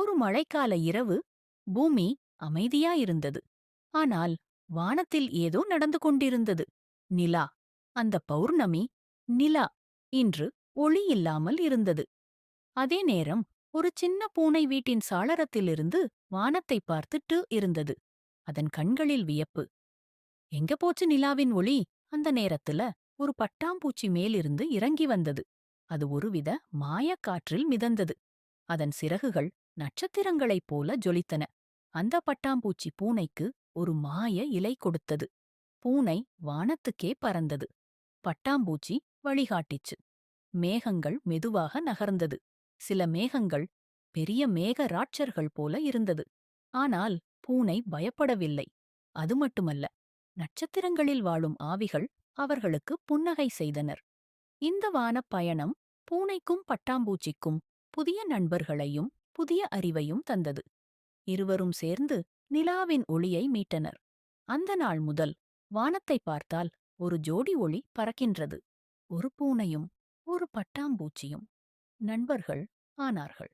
ஒரு மழைக்கால இரவு பூமி அமைதியாயிருந்தது ஆனால் வானத்தில் ஏதோ நடந்து கொண்டிருந்தது. நிலா அந்த பௌர்ணமி நிலா இன்று ஒளி இல்லாமல் இருந்தது. அதே நேரம் ஒரு சின்ன பூனை வீட்டின் சாளரத்திலிருந்து வானத்தை பார்த்துட்டு இருந்தது. அதன் கண்களில் வியப்பு. எங்க போச்சு நிலாவின் ஒளி? அந்த நேரத்துல ஒரு பட்டாம்பூச்சி மேலிருந்து இறங்கி வந்தது. அது ஒருவித மாயக்காற்றில் மிதந்தது. அதன் சிறகுகள் நட்சத்திரங்களைப் போல ஜொலித்தன. அந்த பட்டாம்பூச்சி பூனைக்கு ஒரு மாய இலை கொடுத்தது. பூனை வானத்துக்கே பறந்தது. பட்டாம்பூச்சி வழிகாட்டிச்சு. மேகங்கள் மெதுவாக நகர்ந்தது. சில மேகங்கள் பெரிய மேக ராட்சர்கள் போல இருந்தது. ஆனால் பூனை பயப்படவில்லை. அது மட்டுமல்ல நட்சத்திரங்களில் வாழும் ஆவிகள் அவர்களுக்கு புன்னகை செய்தனர். இந்த வானப் பயணம் பூனைக்கும் பட்டாம்பூச்சிக்கும் புதிய நண்பர்களையும் புதிய அறிவையும் தந்தது. இருவரும் சேர்ந்து நிலாவின் ஒளியை மீட்டனர். அந்த நாள் முதல் வானத்தை பார்த்தால் ஒரு ஜோடி ஒளி பறக்கின்றது. ஒரு பூனையும் ஒரு பட்டாம்பூச்சியும். நண்பர்கள் ஆனார்கள்.